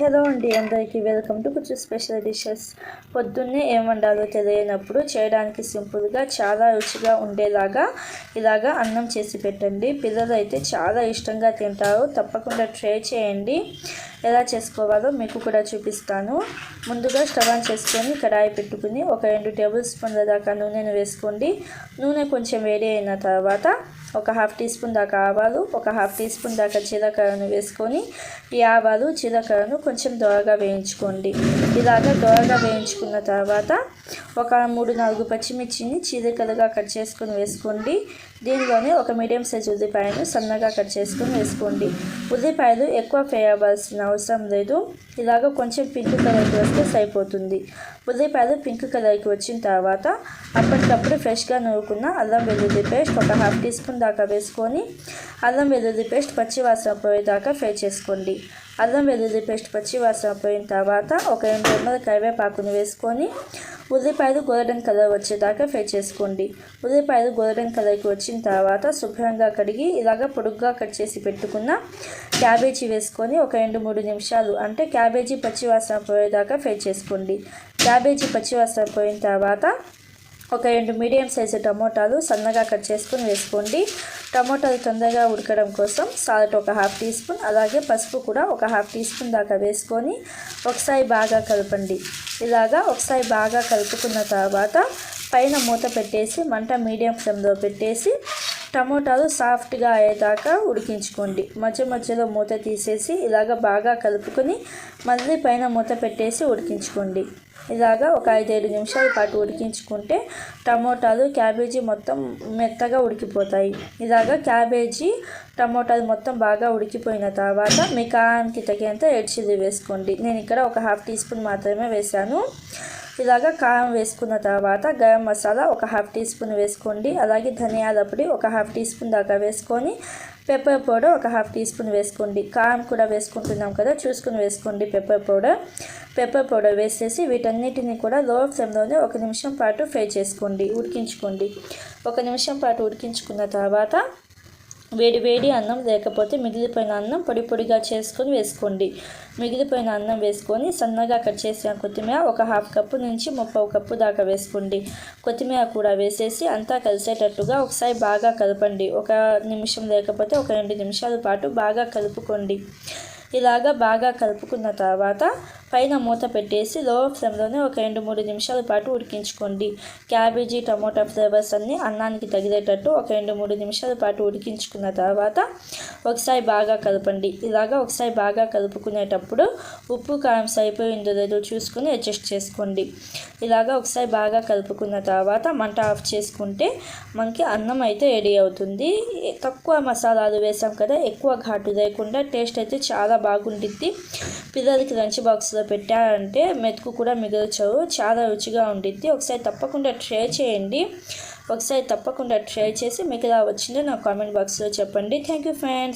Hello అండి అందరికీ welcome to కొంచెం స్పెషల్ డిషెస్. పొద్దున్నే ఏం వండాలో తెలియనప్పుడు చేయడానికి సింపుల్గా చాలా రుచిగా ఉండేలాగా ఇలాగా అన్నం చేసి పెట్టండి. పిల్లలు అయితే చాలా ఇష్టంగా తింటారు. తప్పకుండా ట్రై చేయండి. ఎలా చేసుకోవాలో మీకు కూడా చూపిస్తాను. ముందుగా స్టవ్ ఆన్ చేసుకొని కడాయి పెట్టుకుని ఒక రెండు టేబుల్ స్పూన్ల దాకా నూనెను వేసుకోండి. నూనె కొంచెం వేడి అయిన తర్వాత ఒక హాఫ్ టీ స్పూన్ దాకా ఆవాలు ఒక హాఫ్ టీ స్పూన్ దాకా జీలకర్రను వేసుకొని ఈ ఆవాలు జీలకర్రను కొంచెం దోరగా వేయించుకోండి. ఇలాగా దోరగా వేయించుకున్న తర్వాత ఒక మూడు నాలుగు పచ్చిమిర్చిని చీలికలుగా కట్ చేసుకొని వేసుకోండి. దీనిలోనే ఒక మీడియం సైజ్ ఉల్లిపాయను సన్నగా కట్ చేసుకొని వేసుకోండి. ఉల్లిపాయలు ఎక్కువ ఫ్రై అవ్వాల్సిన అవసరం లేదు. ఇలాగ కొంచెం పింక్ కలర్కి వస్తే సరిపోతుంది. ఉల్లిపాయలు పింక్ కలర్కి వచ్చిన తర్వాత అప్పటికప్పుడు ఫ్రెష్గా నూరుకున్న అల్లం వెల్లుల్లి పేస్ట్ ఒక హాఫ్ టీ స్పూన్ దాకా వేసుకొని అల్లం వెల్లుల్లి పేస్ట్ పచ్చి వాసన పోయేదాకా ఫ్రై చేసుకోండి. అల్లం వెల్లుల్లి పేస్ట్ పచ్చి వాసన పోయిన తర్వాత ఒక రెండు రెమ్మల కరివేపాకును వేసుకొని ఉల్లిపాయలు గోల్డెన్ కలర్ వచ్చేదాకా ఫ్రై చేసుకోండి. ఉల్లిపాయలు గోల్డెన్ కలర్కి వచ్చిన తర్వాత శుభ్రంగా కడిగి ఇలాగ పొడుగ్గా కట్ చేసి పెట్టుకున్న క్యాబేజీ వేసుకొని ఒక రెండు మూడు నిమిషాలు అంటే క్యాబేజీ పచ్చివాసన పోయేదాకా ఫ్రై చేసుకోండి. క్యాబేజీ పచ్చివాసన పోయిన తర్వాత ఒక రెండు మీడియం సైజు టమోటాలు సన్నగా కట్ చేసుకొని వేసుకోండి. టమోటాలు తొందరగా ఉడకడం కోసం సాల్ట్ ఒక హాఫ్ టీ స్పూన్ అలాగే పసుపు కూడా ఒక హాఫ్ టీ స్పూన్ దాకా వేసుకొని ఒకసారి బాగా కలపండి. ఇలాగా ఒకసారి బాగా కలుపుకున్న తర్వాత పైన మూత పెట్టేసి మంట మీడియం ఫ్లేమ్లో పెట్టేసి టమోటాలు సాఫ్ట్గా అయ్యేదాకా ఉడికించుకోండి. మధ్య మధ్యలో మూత తీసేసి ఇలాగ బాగా కలుపుకొని మళ్ళీ పైన మూత పెట్టేసి ఉడికించుకోండి. ఇలాగా ఒక ఐదైదు నిమిషాల పాటు ఉడికించుకుంటే టమోటాలు క్యాబేజీ మొత్తం మెత్తగా ఉడికిపోతాయి. ఇలాగా క్యాబేజీ టమోటాలు మొత్తం బాగా ఉడికిపోయిన తర్వాత మీ కారానికి తగినంత రెడ్ చిల్లీ వేసుకోండి. నేను ఇక్కడ ఒక హాఫ్ టీ స్పూన్ మాత్రమే వేసాను ఇలాగ కారం వేసుకున్న తర్వాత గరం మసాలా ఒక హాఫ్ టీ స్పూన్ వేసుకోండి. అలాగే ధనియాల పొడి ఒక హాఫ్ టీ స్పూన్ దాకా వేసుకొని పెప్పర్ పౌడర్ ఒక హాఫ్ టీ స్పూన్ వేసుకోండి. కారం కూడా వేసుకుంటున్నాం కదా చూసుకుని వేసుకోండి పెప్పర్ పౌడర్ పెప్పర్ పౌడర్ వేసేసి వీటన్నిటిని కూడా లో ఫ్లేమ్లోనే ఒక నిమిషం పాటు ఫ్రై చేసుకోండి ఉడికించుకోండి. ఒక నిమిషం పాటు ఉడికించుకున్న తర్వాత వేడి వేడి అన్నం లేకపోతే మిగిలిపోయిన అన్నం పొడి పొడిగా చేసుకొని వేసుకోండి. మిగిలిపోయిన అన్నం వేసుకొని సన్నగా కట్ చేసిన కొత్తిమీర ఒక హాఫ్ కప్పు నుంచి ముప్పై కప్పు దాకా వేసుకోండి. కొత్తిమీర కూడా వేసేసి అంతా కలిసేటట్టుగా ఒకసారి బాగా కలపండి. ఒక నిమిషం లేకపోతే ఒక రెండు నిమిషాల పాటు బాగా కలుపుకోండి. ఇలాగా బాగా కలుపుకున్న తర్వాత పైన మూత పెట్టేసి లో ఫ్లేమ్లోనే ఒక రెండు మూడు నిమిషాల పాటు ఉడికించుకోండి. క్యాబేజీ టమోటా ఫ్లేవర్స్ అన్నీ అన్నానికి తగిలేటట్టు ఒక రెండు మూడు నిమిషాల పాటు ఉడికించుకున్న తర్వాత ఒకసారి బాగా కలపండి. ఇలాగా ఒకసారి బాగా కలుపుకునేటప్పుడు ఉప్పు కారం సరిపోయిందో లేదో చూసుకొని అడ్జస్ట్ చేసుకోండి. ఇలాగా ఒకసారి బాగా కలుపుకున్న తర్వాత మంట ఆఫ్ చేసుకుంటే మనకి అన్నం అయితే రెడీ అవుతుంది. తక్కువ మసాలాలు వేసాం కదా ఎక్కువ ఘాటు లేకుండా టేస్ట్ అయితే చాలా బాగుంటుంది పిల్లలకి లంచ్ బాక్స్లో పెట్టారంటే మెతుకు కూడా మిగల్చవు. చాలా రుచిగా ఉండిద్ది. ఒకసారి తప్పకుండా ట్రై చేయండి. ఒకసారి తప్పకుండా ట్రై చేసి మీకు ఎలా వచ్చిందో నా కామెంట్ బాక్స్లో చెప్పండి. Thank you friends.